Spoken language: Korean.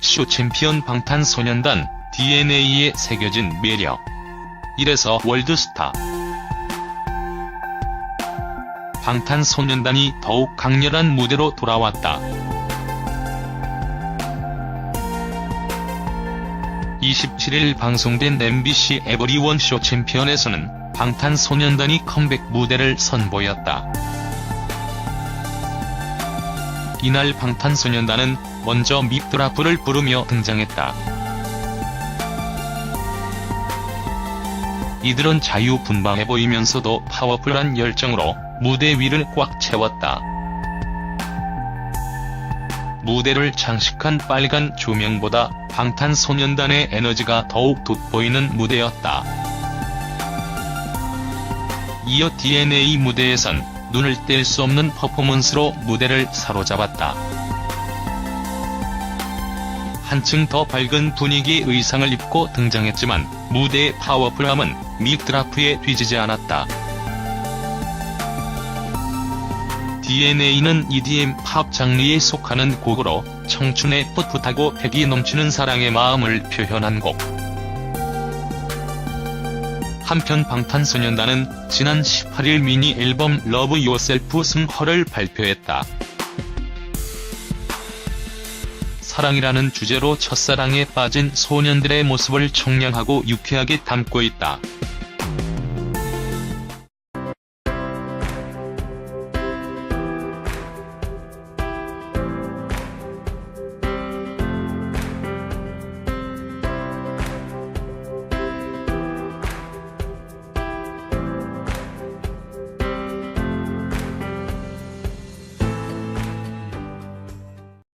원쇼 챔피언 방탄소년단 DNA에 새겨진 매력. 이래서 월드스타. 방탄소년단이 더욱 강렬한 무대로 돌아왔다. 27일 방송된 MBC 에버리원 쇼 챔피언에서는 방탄소년단이 컴백 무대를 선보였다. 이날 방탄소년단은 먼저 밉드라프를 부르며 등장했다. 이들은 자유분방해 보이면서도 파워풀한 열정으로 무대 위를 꽉 채웠다. 무대를 장식한 빨간 조명보다 방탄소년단의 에너지가 더욱 돋보이는 무대였다. 이어 DNA 무대에선 눈을 뗄 수 없는 퍼포먼스로 무대를 사로잡았다. 한층 더 밝은 분위기의 의상을 입고 등장했지만 무대의 파워풀함은 믹드라프에 뒤지지 않았다. DNA는 EDM 팝 장르에 속하는 곡으로 청춘의 풋풋하고 패기 넘치는 사랑의 마음을 표현한 곡. 한편 방탄소년단은 지난 18일 미니 앨범 러브 요셀프 승허를 발표했다. 사랑이라는 주제로 첫사랑에 빠진 소년들의 모습을 청량하고 유쾌하게 담고 있다.